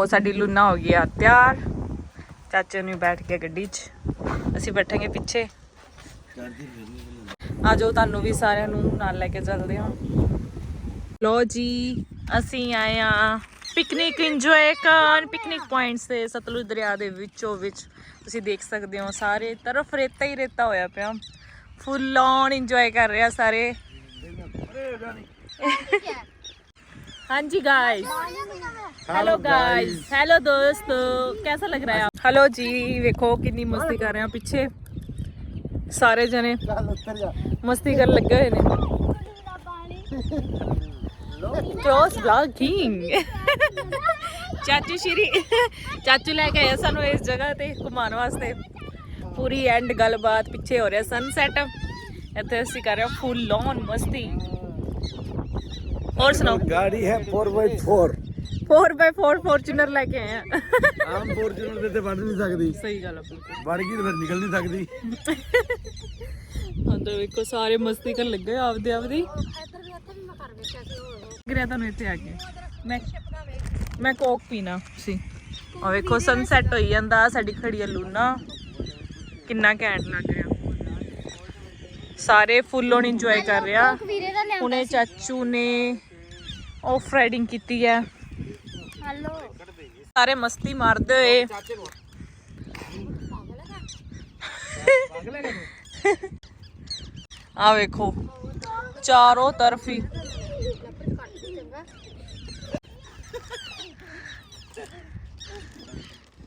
ਉਹ ਸਾਡੀ ਲੂਨਾ ਹੋ ਗਈ ਆ, ਤਿਆਰ। ਚਾਚੇ ਨੂੰ ਬੈਠ ਕੇ ਗੱਡੀ 'ਚ। ਅਸੀਂ ਬੈਠਾਂਗੇ ਪਿੱਛੇ। ਆ ਤੁਹਾਨੂੰ ਵੀ ਸਾਰਿਆਂ ਨੂੰ ਨਾਲ ਲੈ ਕੇ ਚੱਲਦੇ ਹਾਂ। ਲੋ ਜੀ, ਅਸੀਂ ਆਏ ਆ ਪਿਕਨਿਕ ਇੰਜੋਏ ਕਰਨ ਪਿਕਨਿਕ ਪੁਆਇੰਟਸ ਤੇ, ਸਤਲੁਜ ਦਰਿਆ ਦੇ ਵਿੱਚੋਂ ਵਿੱਚ। ਤੁਸੀਂ ਦੇਖ ਸਕਦੇ ਹੋ, ਸਾਰੇ ਤਰਫ ਰੇਤਾ ਹੀ ਰੇਤਾ ਹੋਇਆ ਪਿਆ। ਫੁੱਲ ਔਨ ਇੰਜੋਏ ਕਰ ਰਿਹਾ ਸਾਰੇ। ਹਾਂਜੀ ਗਾਇਸ हेलो गाइस हेलो दोस्तों कैसा लग रहा है आप हेलो जी ਵੇਖੋ ਕਿੰਨੀ ਮਸਤੀ ਕਰ ਰਹੇ ਆ ਪਿੱਛੇ ਸਾਰੇ ਜਣੇ ਮਸਤੀ ਕਰਨ ਲੱਗੇ ਹੋਏ ਨੇ ਕ੍ਰੋਸ ਵਲੌਗਿੰਗ ਚਾਚੂ ਸ਼੍ਰੀ ਚਾਚੂ ਲੈ ਕੇ ਆਇਆ ਸਾਨੂੰ ਇਸ ਜਗ੍ਹਾ ਤੇ ਘੁਮਾਉਣ ਵਾਸਤੇ ਪੂਰੀ ਐਂਡ ਗੱਲਬਾਤ ਪਿੱਛੇ ਹੋ ਰਿਹਾ ਸਨਸੈਟ ਇੱਥੇ ਅਸੀਂ ਕਰ ਰਹੇ ਹਾਂ ਫੁੱਲ ਔਨ ਮਸਤੀ ਹੋਰ ਸੁਣਾਓ गाड़ी है four by four 4x4 Fortuner ਲੈ ਕੇ ਆਏ ਆ ਆਮ ਫੋਰਚੂਨਰ ਦੇ ਤੇ ਵੜ ਨਹੀਂ ਸਕਦੀ ਸਹੀ ਗੱਲ ਆ ਬਿਲਕੁਲ ਵੜ ਗਈ ਤੇ ਫਿਰ ਨਿਕਲ ਨਹੀਂ ਸਕਦੀ ਅੰਦਰ ਵੇਖੋ ਸਾਰੇ ਮਸਤੀ ਕਰਨ ਲੱਗੇ ਹੋਏ ਆਪਦੇ ਆਪਦੀ ਗਿਰਿਆ ਤੁਹਾਨੂੰ ਇੱਥੇ ਆ ਕੇ ਮੈਂ ਮੈਂ ਕੋਕ ਪੀਣਾ ਸੀ ਆ ਵੇਖੋ ਸਨਸੈਟ ਹੋਈ ਜਾਂਦਾ ਸਾਡੀ ਖੜੀ ਆ ਲੂਨਾ ਕਿੰਨਾ ਘੈਂਟ ਲੱਗ ਰਿਹਾ ਸਾਰੇ ਫੁੱਲ ਔਨ ਇੰਜੋਏ ਕਰ ਰਿਹਾ ਵੀਰੇ ਦਾ ਲਿਆਂਦਾ ਹੁਣੇ ਚਾਚੂ ਨੇ ਆਫ ਰਾਈਡਿੰਗ ਕੀਤੀ ਹੈ। ਹੈਲੋ ਸਾਰੇ ਮਸਤੀ ਮਾਰਦੇ ਹੋਏ। ਆ ਵੇਖੋ ਚਾਰੋਂ ਤਰਫ। ਹੀ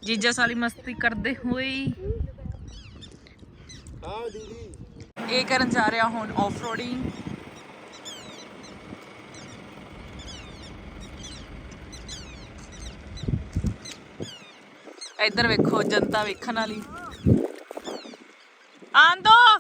ਜੀਜਾ ਸਾਲੀ ਮਸਤੀ ਕਰਦੇ ਹੋਏ। ਹਾਂ ਦੀਦੀ। ਇਹ ਕਰਨ ਜਾ ਰਿਹਾ ਹੁਣ ਆਫ ਰੋਡਿੰਗ ਇੱਧਰ ਵੇਖੋ ਜਨਤਾ ਵੇਖਣ ਵਾਲੀ। ਆਂਦੋ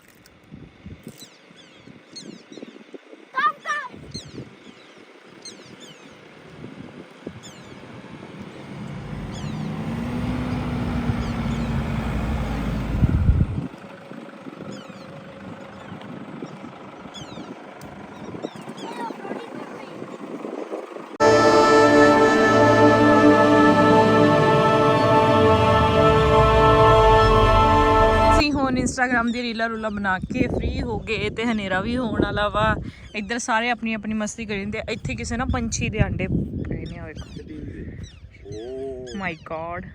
ਇੰਸਟਾਗ੍ਰam ਦੀ ਰੀਲਾਂ ਰੂਲਾਂ ਬਣਾ ਕੇ ਫ੍ਰੀ ਹੋ ਗਏ ਤੇ ਹਨੇਰਾ ਵੀ ਹੋਣ ਵਾਲਾ ਵਾ। ਇੱਧਰ ਸਾਰੇ ਆਪਣੀ ਆਪਣੀ ਮਸਤੀ ਕਰੀ ਜਾਂਦੇ। ਇੱਥੇ ਕਿਸੇ ਨਾ ਪੰਛੀ ਦੇ ਅੰਡੇ ਪਏ ਨੇ ਵੇਖੋ। ਮਾਈ ਗॉड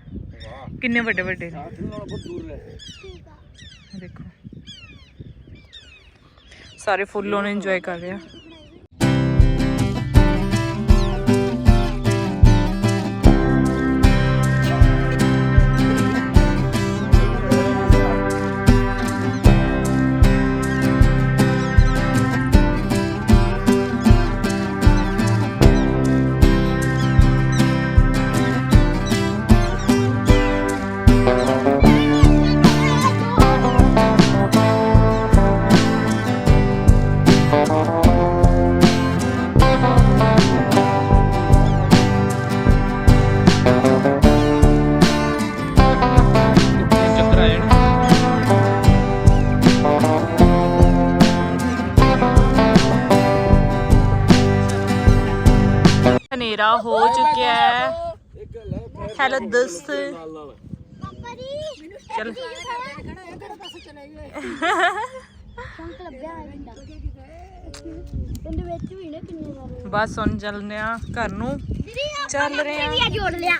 ਕਿੰਨੇ ਵੱਡੇ ਵੱਡੇ ਨੇ। ਦੇਖੋ। ਸਾਰੇ ਫੁੱਲ ਉਹਨੇ ਇੰਜੋਏ ਕਰ ਰਿਹਾ ਆ। ਹਨੇਰਾ ਹੋ ਚੁੱਕਿਆ ਹੈ। ਹੈਲੋ। ਦੋਸਤ ਪਾਪਾ ਜੀ ਚਲ। ਸੰਕ ਲੱਭਿਆ ਹੈ ਪਿੰਡਾ ਪਿੰਡ ਵਿੱਚ ਵੀ ਨੇ ਕਿੰਨੇ ਸਾਰੇ ਬਸ ਹੁਣ ਚੱਲਦੇ ਆ ਘਰ ਨੂੰ। ਚੱਲ ਰਹੇ ਆ ਜੋੜ ਲਿਆ।